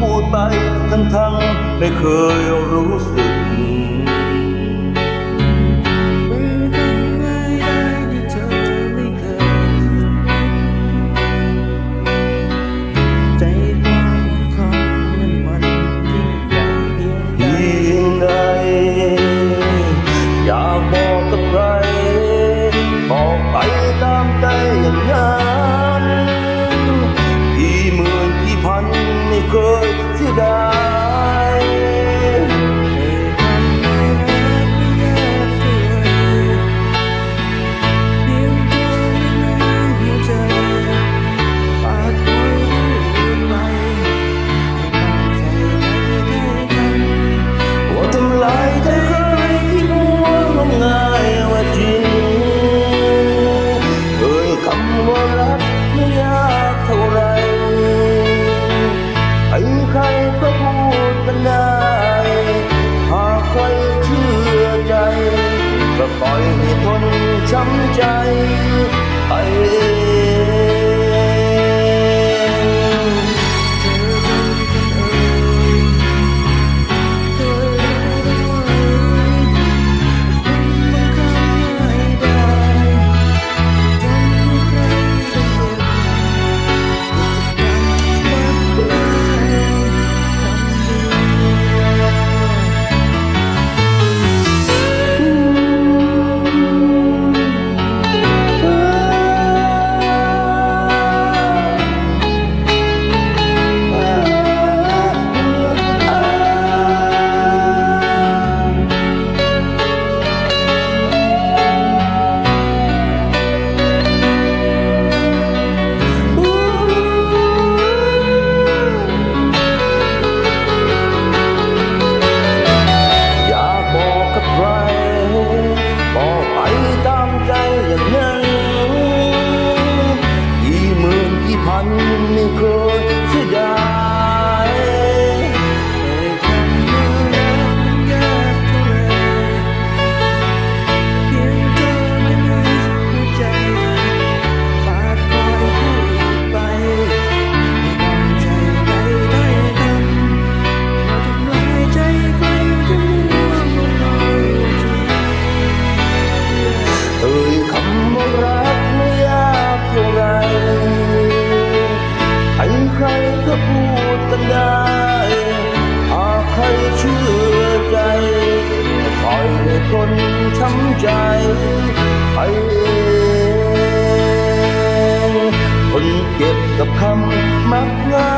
พูดไปทั้งทั้งไม่เคยรู้สึกำว่ารักไม่ยากเท่าไรให้ใครก็พูดกันได้หากใครเชื่อใจ ก็ปล่อยให้ทนช้ำใจ รักไม่ยากเท่าไรใครใครก็พูดกันได้หากใครเชื่อใจปล่อยให้คนช้ำใจไปเองคนเก็บกับคำมักง่